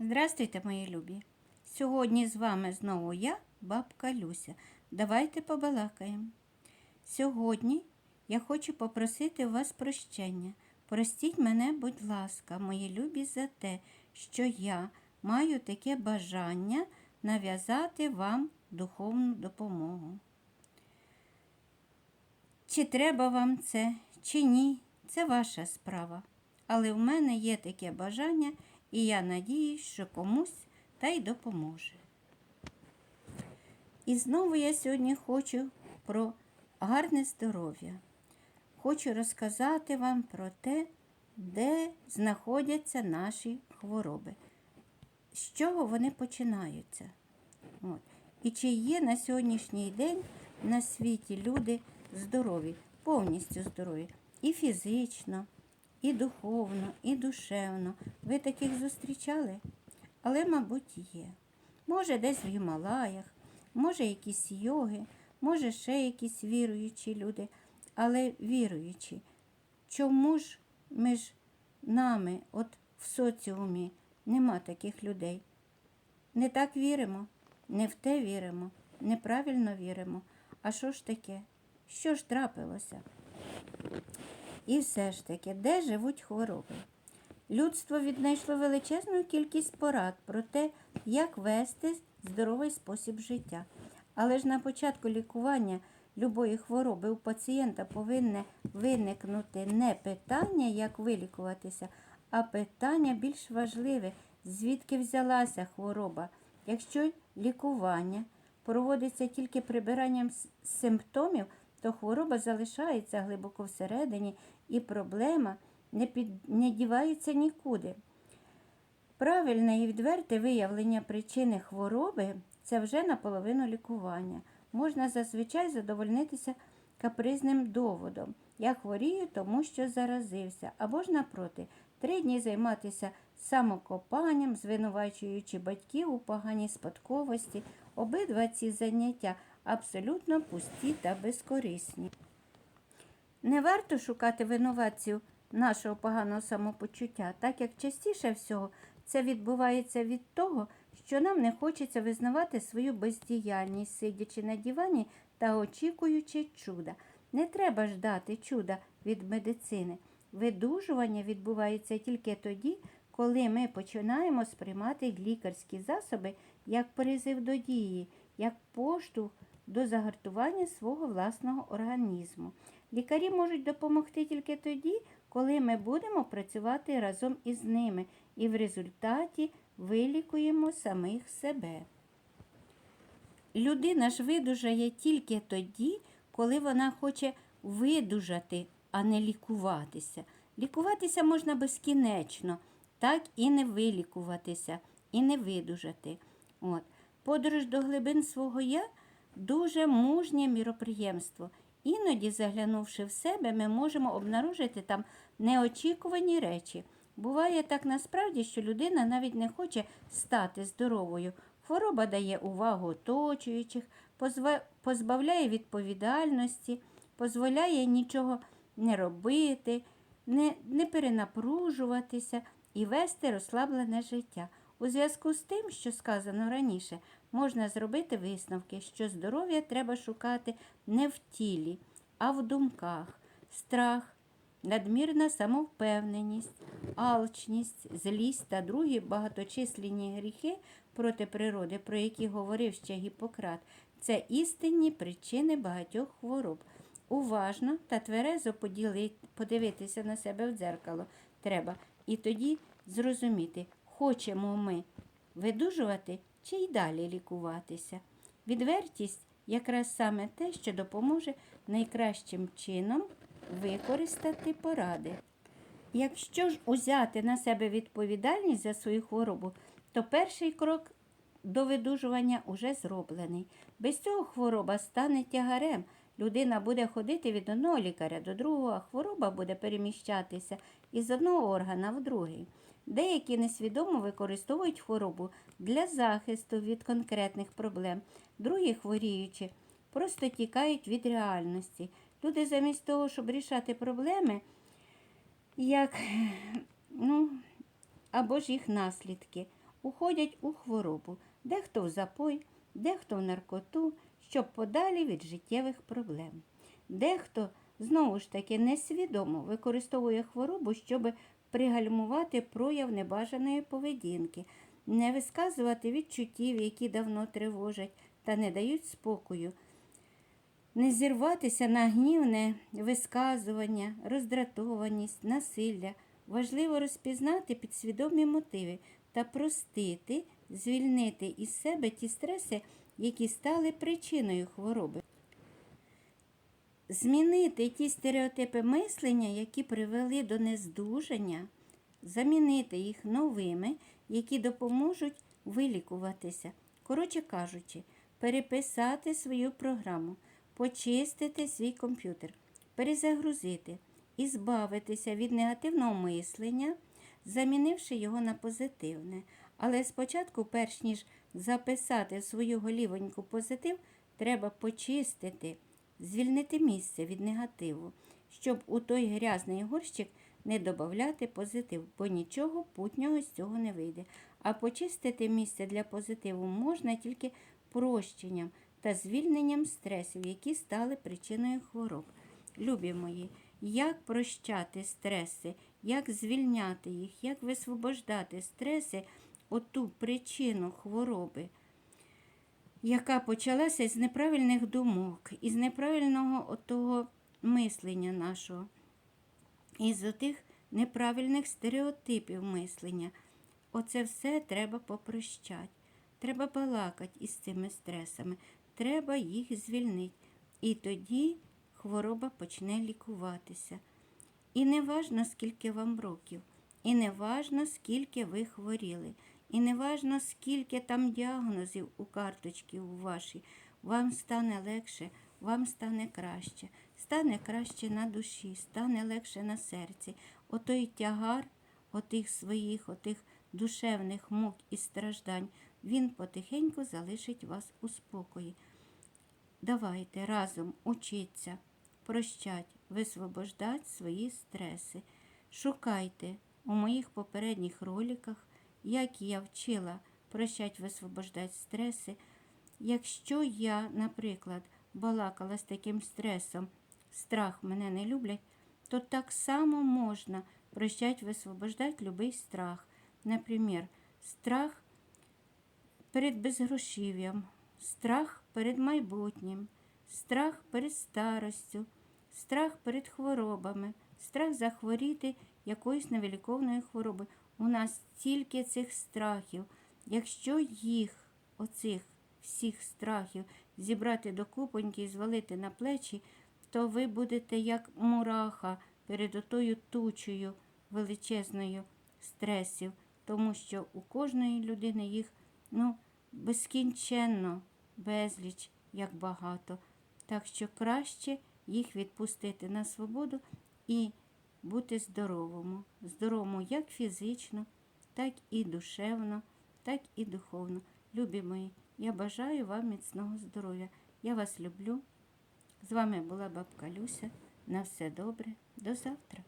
Здравствуйте, мої любі! Сьогодні з вами знову я, бабка Люся. Давайте побалакаємо. Сьогодні я хочу попросити у вас прощення. Простіть мене, будь ласка, мої любі, за те, що я маю таке бажання нав'язати вам духовну допомогу. Чи треба вам це, чи ні, це ваша справа. Але в мене є таке бажання, і я надіюсь, що комусь та й допоможе. І знову я сьогодні хочу про гарне здоров'я. Хочу розказати вам про те, де знаходяться наші хвороби, з чого вони починаються. От. І чи є на сьогоднішній день на світі люди здорові, повністю здорові, і фізично, і духовно, і душевно. Ви таких зустрічали? Але, мабуть, є. Може, десь в Гімалаях, може, якісь йоги, може, ще якісь віруючі люди, але віруючі. Чому ж між нами, от в соціумі, нема таких людей? Не так віримо, не в те віримо, неправильно віримо. А що ж таке? Що ж трапилося? І все ж таки, де живуть хвороби? Людство віднайшло величезну кількість порад про те, як вести здоровий спосіб життя. Але ж на початку лікування любої хвороби у пацієнта повинне виникнути не питання, як вилікуватися, а питання більш важливе, звідки взялася хвороба. Якщо лікування проводиться тільки прибиранням симптомів, то хвороба залишається глибоко всередині, і проблема не, під, не дівається нікуди. Правильне і відверте виявлення причини хвороби це вже наполовину лікування. Можна зазвичай задовольнитися капризним доводом. Я хворію, тому що заразився. Або ж напроти, три дні займатися самокопанням, звинувачуючи батьків у поганій спадковості. Обидва ці заняття абсолютно пусті та безкорисні. Не варто шукати винуватців нашого поганого самопочуття, так як частіше всього це відбувається від того, що нам не хочеться визнавати свою бездіяльність, сидячи на дивані та очікуючи чуда. Не треба ждати чуда від медицини. Видужування відбувається тільки тоді, коли ми починаємо сприймати лікарські засоби як призив до дії, як поштовх до загартування свого власного організму. Лікарі можуть допомогти тільки тоді, коли ми будемо працювати разом із ними і в результаті вилікуємо самих себе. Людина ж видужає тільки тоді, коли вона хоче видужати, а не лікуватися. Лікуватися можна безкінечно, так і не вилікуватися, і не видужати. От. Подорож до глибин свого я дуже мужнє міроприємство. Іноді, заглянувши в себе, ми можемо обнаружити там неочікувані речі. Буває так насправді, що людина навіть не хоче стати здоровою. Хвороба дає увагу оточуючих, позбавляє відповідальності, дозволяє нічого не робити, не, не перенапружуватися і вести розслаблене життя. У зв'язку з тим, що сказано раніше, можна зробити висновки, що здоров'я треба шукати не в тілі, а в думках. Страх, надмірна самовпевненість, алчність, злість та другі багаточисленні гріхи проти природи, про які говорив ще Гіппократ, це істинні причини багатьох хвороб. Уважно та тверезо подивитися на себе в дзеркало треба, і тоді зрозуміти, хочемо ми видужувати чи й далі лікуватися. Відвертість якраз саме те, що допоможе найкращим чином використати поради. Якщо ж узяти на себе відповідальність за свою хворобу, то перший крок до видужування уже зроблений. Без цього хвороба стане тягарем. Людина буде ходити від одного лікаря до другого, а хвороба буде переміщатися із одного органа в другий. Деякі несвідомо використовують хворобу для захисту від конкретних проблем, другі хворіючи, просто тікають від реальності. Люди замість того, щоб рішати проблеми, як ну, або ж їх наслідки, уходять у хворобу, дехто в запой, дехто в наркоту, щоб подалі від життєвих проблем. Дехто знову ж таки несвідомо використовує хворобу, щоб пригальмувати прояв небажаної поведінки, не висказувати відчуттів, які давно тривожать та не дають спокою, не зірватися на гнівне висказування, роздратованість, насилля. Важливо розпізнати підсвідомі мотиви та простити, звільнити із себе ті стреси, які стали причиною хвороби. Змінити ті стереотипи мислення, які привели до нездужання, замінити їх новими, які допоможуть вилікуватися. Коротше кажучи, переписати свою програму, почистити свій комп'ютер, перезагрузити і збавитися від негативного мислення, замінивши його на позитивне. Але спочатку, перш ніж записати в свою голівоньку позитив, треба почистити, звільнити місце від негативу, щоб у той грязний горщик не додати позитив, бо нічого путнього з цього не вийде. А почистити місце для позитиву можна тільки прощенням та звільненням стресів, які стали причиною хвороб. Любі мої, як прощати стреси, як звільняти їх, як висвобождати стреси, оту причину хвороби, яка почалася з неправильних думок, із неправильного отого мислення нашого, із отих неправильних стереотипів мислення. Оце все треба попрощати. Треба балакати із цими стресами, треба їх звільнити. І тоді хвороба почне лікуватися. І не важно, скільки вам років, і не важно, скільки ви хворіли, і не важно, скільки там діагнозів у карточці у вашій. Вам стане легше, вам стане краще, стане краще на душі, стане легше на серці. Отой тягар, отих своїх, отих душевних мук і страждань, він потихеньку залишить вас у спокої. Давайте разом учіться, прощать, висвобождать свої стреси. Шукайте у моїх попередніх роликах, як я вчила прощать, висвобождать стреси. Якщо я, наприклад, балакала з таким стресом, страх мене не люблять, то так само можна прощать, висвобождать любий страх. Наприклад, страх перед безгрошів'ям, страх перед майбутнім, страх перед старостю, страх перед хворобами, страх захворіти якоюсь невиліковною хворобою. У нас тільки цих страхів. Якщо їх, оцих всіх страхів, зібрати до купоньки і звалити на плечі, то ви будете як мураха перед отою тучею величезною стресів, тому що у кожної людини їх ну, безкінченно безліч, як багато. Так що краще їх відпустити на свободу і бути здоровому. Здоровому як фізично, так і душевно, так і духовно. Любі мої, я бажаю вам міцного здоров'я. Я вас люблю. З вами була бабка Люся. На все добре. До завтра.